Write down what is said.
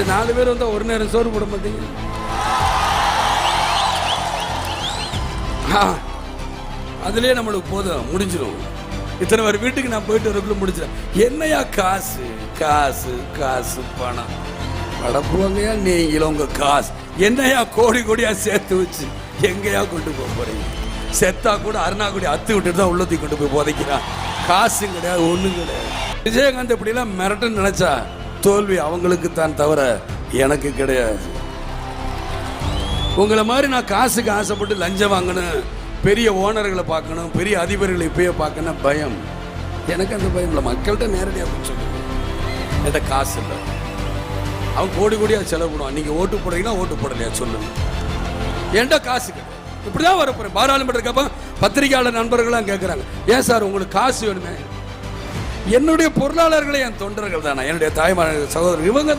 இந்த நாலு பேர் வந்தால் ஒரு நேரம் சோறு போட மாட்டீங்க அதுலேயே நம்மளுக்கு போதும் முடிஞ்சிடும் இத்தனை பேர் வீட்டுக்கு நான் போயிட்டு வரக்குள்ள முடிச்சிடும் என்னையா காசு காசு காசு பணம். படப்புவங்கயா நீங்களும் உங்கள் காசு. என்னையா கோடி கோடியா சேர்த்து வச்சு எங்கேயா கொண்டு போக போறீங்க? செத்தா கூட அருணாக்குடி அத்து விட்டுட்டு தான் உள்ளத்தி கொண்டு போய் புதைக்கிறான். காசும் கிடையாது ஒன்றும் கிடையாது. விஜயகாந்த் இப்படிலாம் மிரட்டுன்னு நினைச்சா தோல்வி அவங்களுக்கு தான் தவிர எனக்கு கிடையாது. உங்களை மாதிரி நான் காசுக்கு ஆசைப்பட்டு லஞ்சம் வாங்கணும் பெரிய ஓனர்களை பார்க்கணும் பெரிய அதிபர்களை இப்பயே பார்க்கணும் பயம். எனக்கு அந்த பயம் இல்லை. மக்கள்கிட்ட நேரடியாக போய் என்கிட்ட காசு இல்லை. அவன் கோடி கோடியாக செலவு பண்ணுவான். நீங்கள் ஓட்டு போடுறீங்கன்னா ஓட்டு போடலையா சொல்லுங்க. என்கிட்ட காசு கிடையாது. இப்படி தான் வரப்போகிறேன் பாராளுமன்றக்கப்போ பத்திரிகையாளர் நண்பர்கள்லாம் கேட்குறாங்க ஏன் சார் உங்களுக்கு காசு வேணுமே? என்னுடைய பொருளாளர்களே என் தொண்டர்கள் தானே என்னுடைய தாய்மார் சகோதரர் இவங்க